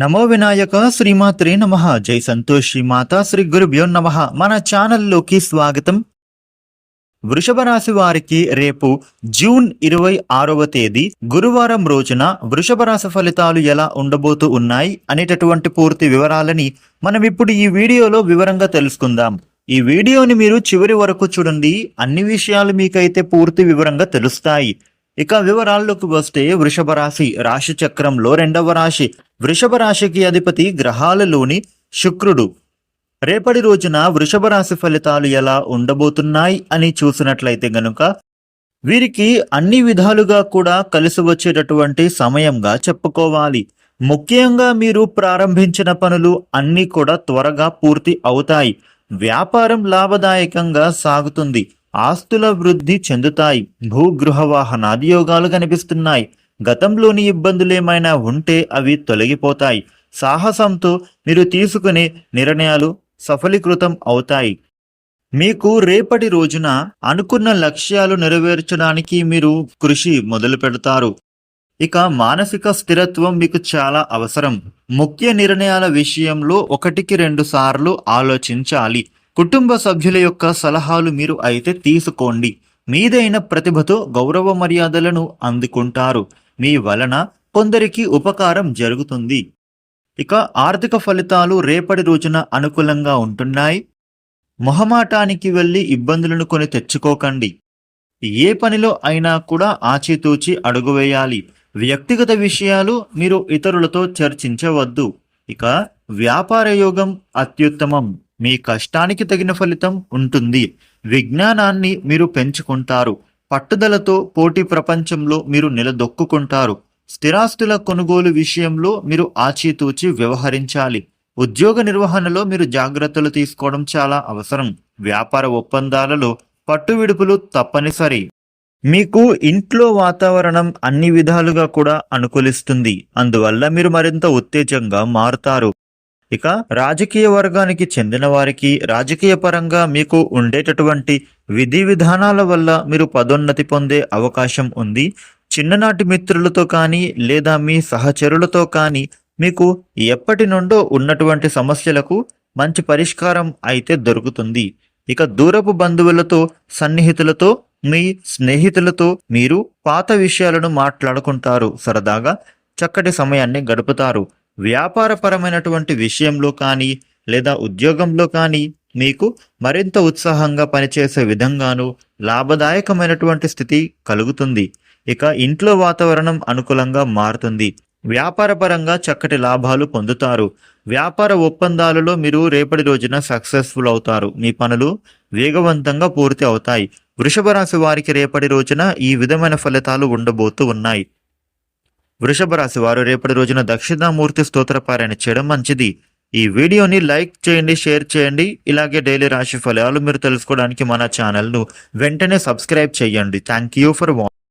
నమో వినాయక శ్రీమాత్రే నమ. జై సంతోషి మాతా శ్రీ గురుభ్యో నమ. మన ఛానల్లోకి స్వాగతం. వృషభ రాశి వారికి రేపు జూన్ ఇరవై ఆరవ తేదీ గురువారం రోజున వృషభ రాశి ఫలితాలు ఎలా ఉండబోతూ ఉన్నాయి అనేటటువంటి పూర్తి వివరాలని మనం ఇప్పుడు ఈ వీడియోలో వివరంగా తెలుసుకుందాం. ఈ వీడియోని మీరు చివరి వరకు చూడండి. అన్ని విషయాలు మీకైతే పూర్తి వివరంగా తెలుస్తాయి. ఇక వివరాల్లోకి వస్తే వృషభ రాశి రాశి చక్రంలో రెండవ రాశి. వృషభ రాశికి అధిపతి గ్రహాలలోని శుక్రుడు. రేపటి రోజున వృషభ రాశి ఫలితాలు ఎలా ఉండబోతున్నాయి అని చూసినట్లయితే గనుక వీరికి అన్ని విధాలుగా కూడా కలిసి వచ్చేటటువంటి సమయంగా చెప్పుకోవాలి. ముఖ్యంగా మీరు ప్రారంభించిన పనులు అన్నీ కూడా త్వరగా పూర్తి అవుతాయి. వ్యాపారం లాభదాయకంగా సాగుతుంది. ఆస్తుల వృద్ధి చెందుతాయి. భూగృహ వాహనాదియోగాలు కనిపిస్తున్నాయి. గతంలోని ఇబ్బందులు ఏమైనా ఉంటే అవి తొలగిపోతాయి. సాహసంతో మీరు తీసుకునే నిర్ణయాలు సఫలీకృతం అవుతాయి. మీకు రేపటి రోజున అనుకున్న లక్ష్యాలు నెరవేర్చడానికి మీరు కృషి మొదలు పెడతారు. ఇక మానసిక స్థిరత్వం మీకు చాలా అవసరం. ముఖ్య నిర్ణయాల విషయంలో ఒకటికి రెండు సార్లు ఆలోచించాలి. కుటుంబ సభ్యుల యొక్క సలహాలు మీరు అయితే తీసుకోండి. మీదైన ప్రతిభతో గౌరవ మర్యాదలను అందుకుంటారు. మీ వలన కొందరికి ఉపకారం జరుగుతుంది. ఇక ఆర్థిక ఫలితాలు రేపటి రోజున అనుకూలంగా ఉంటున్నాయి. మొహమాటానికి వెళ్ళి ఇబ్బందులను కొని తెచ్చుకోకండి. ఏ పనిలో అయినా కూడా ఆచితూచి అడుగు వేయాలి. వ్యక్తిగత విషయాలు మీరు ఇతరులతో చర్చించవద్దు. ఇక వ్యాపార యోగం అత్యుత్తమం. మీ కష్టానికి తగిన ఫలితం ఉంటుంది. విజ్ఞానాన్ని మీరు పెంచుకుంటారు. పట్టుదలతో పోటీ ప్రపంచంలో మీరు నిలదొక్కుంటారు స్థిరాస్తుల కొనుగోలు విషయంలో మీరు ఆచితూచి వ్యవహరించాలి. ఉద్యోగ నిర్వహణలో మీరు జాగ్రత్తలు తీసుకోవడం చాలా అవసరం. వ్యాపార ఒప్పందాలలో పట్టు విడుపులు తప్పనిసరి. మీకు ఇంట్లో వాతావరణం అన్ని విధాలుగా కూడా అనుకూలిస్తుంది. అందువల్ల మీరు మరింత ఉత్తేజంగా మారుతారు. ఇక రాజకీయ వర్గానికి చెందిన వారికి రాజకీయ పరంగా మీకు ఉండేటటువంటి విధి విధానాల వల్ల మీరు పదోన్నతి పొందే అవకాశం ఉంది. చిన్ననాటి మిత్రులతో కానీ లేదా మీ సహచరులతో కానీ మీకు ఎప్పటి నుండో ఉన్నటువంటి సమస్యలకు మంచి పరిష్కారం అయితే దొరుకుతుంది. ఇక దూరపు బంధువులతో సన్నిహితులతో మీ స్నేహితులతో మీరు పాత విషయాలను మాట్లాడుకుంటారు సరదాగా. చక్కటి సమయాన్ని గడుపుతారు. వ్యాపారపరమైనటువంటి విషయంలో కానీ లేదా ఉద్యోగంలో కానీ మీకు మరింత ఉత్సాహంగా పనిచేసే విధంగాను లాభదాయకమైనటువంటి స్థితి కలుగుతుంది. ఇక ఇంట్లో వాతావరణం అనుకూలంగా మారుతుంది. వ్యాపారపరంగా చక్కటి లాభాలు పొందుతారు. వ్యాపార ఒప్పందాలలో మీరు రేపటి రోజున సక్సెస్ఫుల్ అవుతారు. మీ పనులు వేగవంతంగా పూర్తి అవుతాయి. వృషభ రాశి వారికి రేపటి రోజున ఈ విధమైన ఫలితాలు ఉండబోతూ ఉన్నాయి. వృషభ రాశి వారు రేపటి రోజున దక్షిణామూర్తి స్తోత్రపారాయణ చేయడం మంచిది. ఈ వీడియోని లైక్ చేయండి షేర్ చేయండి. ఇలాగే డైలీ రాశి ఫలాలు మీరు తెలుసుకోవడానికి మన ఛానల్ను వెంటనే సబ్స్క్రైబ్ చేయండి. Thank you for watching